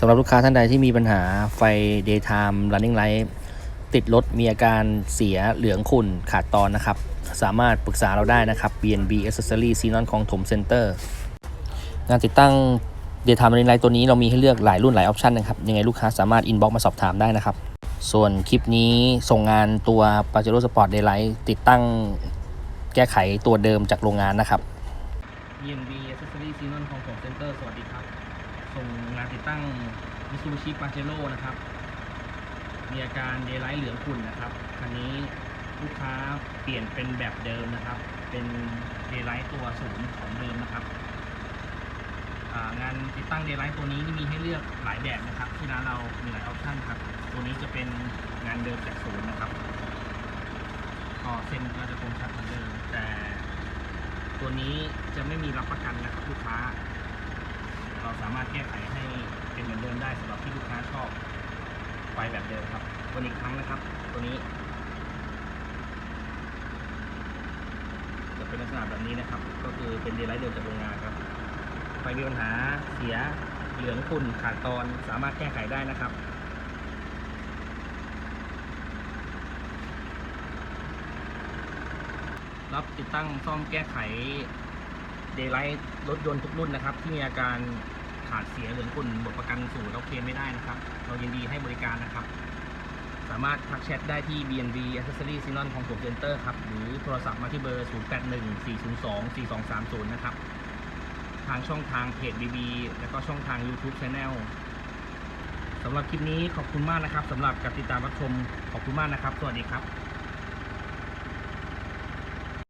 สำหรับลูกค้าท่านใดที่มีปัญหาไฟ daytime running light ติดรถมีอาการเสียเหลืองขุ่นขาดตอนนะครับ สามารถปรึกษาเราได้นะครับ BNB Accessory Xenon ของถมเซ็นเตอร์งานติดตั้ง daytime running light ตัวนี้เรามีให้เลือกหลายรุ่นหลายออปชันนะครับ ยังไงลูกค้าสามารถ inbox มาสอบถามได้นะครับ ส่วนคลิปนี้ส่งงานตัว Pajero Sport Daylight ติดตั้งแก้ไขตัวเดิมจากโรงงานนะครับ BNB Accessory Xenon ของผมเซ็นเตอร์สวัสดีครับ ส่งงานติดตั้ง Mitsubishi Pajero นะครับ มีอาการเดย์ไลท์เหลืองขุ่นนะครับ คันนี้ลูกค้าเปลี่ยนเป็นแบบเดิมนะครับ เป็นเดย์ไลท์ตัวศูนย์ของเดิมนะครับ งานติดตั้งเดย์ไลท์ตัวนี้มีให้เลือกหลายแบบนะครับ ที่ร้านเรามีหลายออปชั่นครับ ตัวนี้จะเป็นงานเดิมจากศูนย์นะครับก็เส้นก็จะคงชัดเหมือนเดิมแต่ตัวนี้จะไม่มีรับประกันนะครับลูกค้า เราสามารถแก้ไขให้เป็นเหมือนเดิมได้สำหรับที่ลูกค้าชอบ ไฟแบบเดิมครับตัวนอีกครั้งนะครับ ตัวนี้ จะเป็นลักษณะแบบนี้นะครับ ก็คือเป็นเดลไลท์เดิมจากโรงงานครับ ไฟมีปัญหาเสียเหลืองขุ่นขาดตอนสามารถแก้ไขได้นะครับรับติดตั้งซ่อมแก้ไขเดย์ไลท์รถยนต์ทุกรุ่นนะครับ ที่มีอาการ ขาดเสียเหลืองขุ่นหมดประกันศูนย์เราเคลมไม่ได้นะครับ เรายินดีให้บริการนะครับ สามารถทักแชทได้ที่ BNB Accessory Sinon ของผมเซ็นเตอร์ครับ หรือโทรศัพท์มาที่เบอร์ 0814024230 นะครับ ทางช่องทางเพจ BB แล้วก็ช่องทาง YouTube Channel สำหรับคลิปนี้ขอบคุณมากนะครับสำหรับการติดตามรับชมขอบคุณมากนะครับ สวัสดีครับ